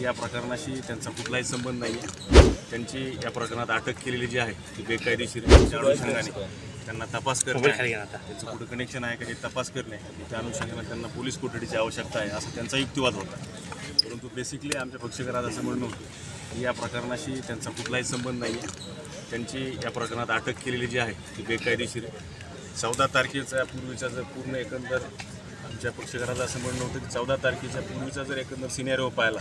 या प्रकरणाशी त्यांचा कुठलाही संबंध नाही आहे त्यांची या प्रकरणात अटक केलेली जी आहे ती बेकायदेशीर त्या अनुषंगाने त्यांना तपास करणे. त्यांचं कुठं कनेक्शन आहे का हे तपास करणे आणि त्या अनुषंगाने त्यांना पोलीस कोठडीची आवश्यकता आहे असा त्यांचा युक्तिवाद होता. परंतु बेसिकली आमच्या पक्षकारात असं म्हणणं होतं की या प्रकरणाशी त्यांचा कुठलाही संबंध नाही आहे त्यांची या प्रकरणात अटक केलेली जी आहे ती बेकायदेशीर चौदा तारखेचा पूर्वीचा जर पूर्ण एकंदर आमच्या पक्षकाराचं असं म्हणणं होतं की चौदा तारखेच्या पूर्वीचा जर एकंदर सिनेरिओ पाहिला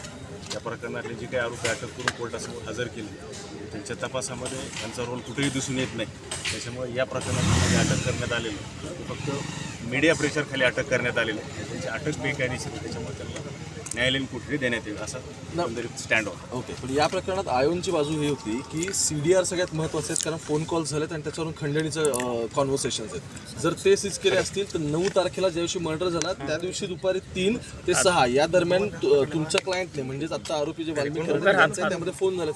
या प्रकरणातले जे काही आरोपी अटक करून कोर्टासमोर हजर केले त्यांच्या तपासामध्ये त्यांचा रोल कुठेही दिसून येत नाही. त्याच्यामुळे या प्रकरणामध्ये अटक करण्यात आलेलं फक्त मीडिया प्रेशरखाली अटक करण्यात आलेलं त्यांची अटक बेकायदेशीर आहे. त्याच्यामुळे त्यांना न्यायालयीन कोठडी देण्यात येईल असा स्टँड होता ओके पण या प्रकरणात आयोनची बाजू ही होती की सी डी आर सगळ्यात महत्त्वाचे आहेत कारण फोन कॉल झालेत आणि त्याच्यावरून खंडणीचं कॉन्व्हर्सेशन आहेत. जर ते सीज केले असतील तर नऊ तारखेला ज्या दिवशी मर्डर झाला त्या दिवशी दुपारी तीन ते सहा या दरम्यान तुमच्या क्लायंटने म्हणजेच आता आरोपी जे यांचे त्यामध्ये फोन झाले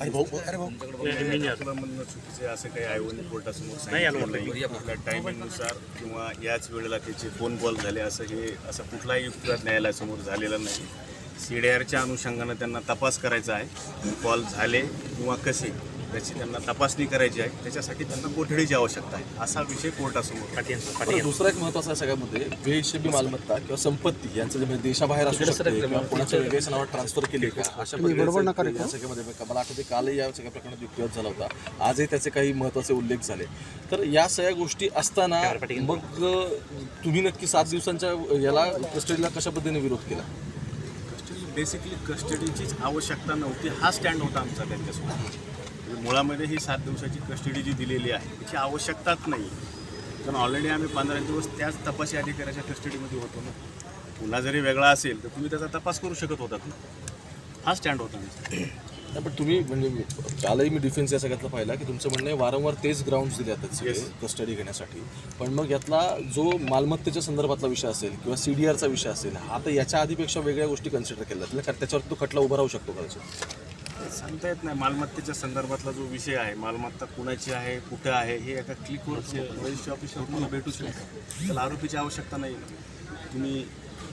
चुकीचं असं काही आयोगाने कोर्टासमोर सांगितलं टायमिंगनुसार किंवा याच वेळेला त्याचे फोन कॉल झाले असं हे असं कुठलाही युक्तिवाद न्यायालयासमोर झालेला नाही. सी डी आरच्या अनुषंगानं त्यांना तपास करायचा आहे. कॉल झाले किंवा कसे त्याची त्यांना तपासणी करायची आहे. त्याच्यासाठी त्यांना कोठडीची आवश्यकता आहे असा विषय कोर्टासमोर. बरं, दुसरा एक महत्त्वाचा आहे सगळ्यामध्ये बेहिशेबी मालमत्ता किंवा संपत्ती यांचं जे म्हणजे देशाबाहेर असू शकते किंवा कोणाच्या वेगळ्याच नावात ट्रान्सफर केली का अशा या सगळ्यामध्ये मला आठवते कालही या सगळ्या प्रकरणात युक्तिवाद झाला होता. आजही त्याचे काही महत्त्वाचे उल्लेख झाले. तर या सगळ्या गोष्टी असताना मग तुम्ही नक्की सात दिवसांच्या याला कस्टडीला कशा पद्धतीने विरोध केला? बेसिकली कस्टडीचीच आवश्यकता नव्हती. हा स्टँड होता आमचा त्यांच्यासोबत. म्हणजे मुळामध्ये ही सात दिवसाची कस्टडी जी दिलेली आहे त्याची आवश्यकताच नाही. कारण ऑलरेडी आम्ही पंधरा दिवस त्याच तपासी अधिकाऱ्याच्या कस्टडीमध्ये होतो ना. पुन्हा जरी वेगळा असेल तर तुम्ही त्याचा तपास करू शकत होतात ना. हा स्टँड होता आमचा. पण तुम्ही म्हणजे कालही मी डिफेन्स या सगळ्यातला पाहिला की तुमचं म्हणणं आहे वारंवार तेच ग्राउंड दिले जातात सगळे कस्टडी घेण्यासाठी. पण मग यातला जो मालमत्तेच्या संदर्भातला विषय असेल किंवा सी डी आरचा विषय असेल हा तर याच्या आधीपेक्षा वेगळ्या गोष्टी कन्सिडर केल्या जातील कारण त्याच्यावर तो खटला उभा राहू शकतो कदाचित. सांगता येत नाही मालमत्तेच्या संदर्भातला जो विषय आहे मालमत्ता कुणाची आहे कुठं आहे हे एका क्लिकवर रजिस्ट्री ऑफिसवर तुम्हाला भेटू शकतं त्याला आरोपीची आवश्यकता नाही तुम्ही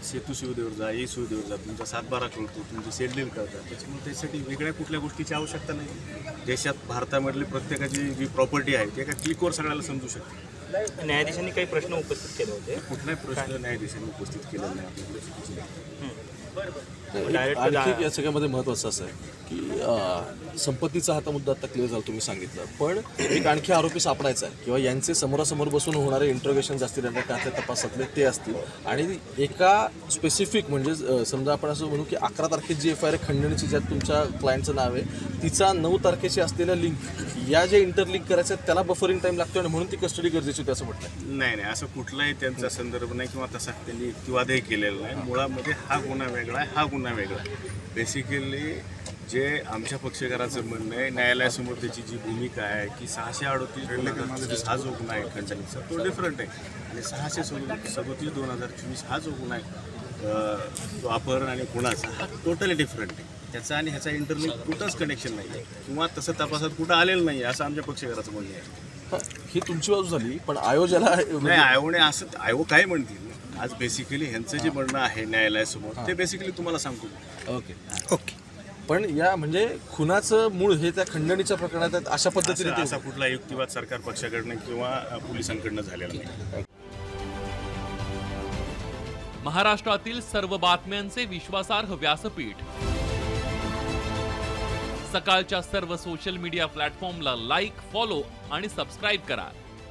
सेतू सुविधेवर जा ई सुविधेवर जा तुमचा सातबारा कळतो तुमची सेडलील करतात. त्याच्यामुळे त्यासाठी वेगळ्या कुठल्या गोष्टीची आवश्यकता नाही. देशात भारतामधली प्रत्येकाची जी प्रॉपर्टी आहे ती एका क्लिकवर सगळ्याला समजू शकते. न्यायाधीशांनी काही प्रश्न उपस्थित केले होते? कुठलाही प्रश्न न्यायाधीशांनी उपस्थित केलेला नाही. आपल्याकडे चुकीची आहे. एक आणखी या सगळ्यामध्ये महत्त्वाचं असं आहे की संपत्तीचा हाता मुद्दा आता क्लिअर झाला तुम्ही सांगितलं. पण एक आणखी आरोपी सापडायचा आहे किंवा यांचे समोरासमोर बसून होणारे इंट्रोगेशन असतील त्यांच्या त्यातल्या तपासातले ते असतील. आणि एका स्पेसिफिक म्हणजे समजा आपण असं म्हणू की अकरा तारखेची जी एफ आय आर खंडणीची ज्यात तुमच्या क्लायंटचं नाव आहे तिचा नऊ तारखेची असलेल्या लिंक या जे इंटरलिंक करायचं आहे, त्याला बफरिंग टाईम लागतो आणि म्हणून ती कस्टडी गरजेची होती असं म्हटलं नाही नाही असं कुठलाही त्यांचा संदर्भ नाही किंवा तसा त्यांनी युक्तिवादही केलेला नाही. मुळामध्ये हा गुन्हा वेगळा आहे हा गुन्हा वेगळा. आहे बेसिकली जे आमच्या पक्षकाराचं म्हणणं आहे न्यायालयासमोर त्याची जी भूमिका आहे की सहाशे अडतीस हा जो गुन्हा आहे खंडणीचा तो डिफरंट आहे. आणि सहाशे सदो सदोतीस दोन हजार चोवीस हा जो गुन्हा आहे तो अपहरण आणि गुन्हाचा हा टोटली डिफरंट आहे. त्याचा आणि ह्याचा इंटरनेट कुठंच कनेक्शन नाही आहे किंवा तसं तपासात कुठं आलेलं नाही आहे असं आमच्या पक्षकाराचं म्हणणं आहे. हा, तुमची बाजू झाली पण आयोजाला नाही आयोने असं आयोग काय म्हणतील? आज बेसिकली ह्यांचं जे म्हणणं आहे न्यायालयासमोर ते बेसिकली तुम्हाला सांगतो. ओके ओके पण या म्हणजे खुनाचं मूळ हे त्या खंडणीच्या प्रकरणात आहेत, अशा पद्धतीने असं- ते असा कुठला युक्तिवाद सरकार पक्षाकडनं किंवा अ, पोलिसांकडनं झालेला नाही. महाराष्ट्रातील सर्व बातम्यांचे विश्वासार्ह व्यासपीठ. सकाळच्या सर्व सोशल मीडिया प्लॅटफॉर्मला लाईक फॉलो आणि सबस्क्राईब करा.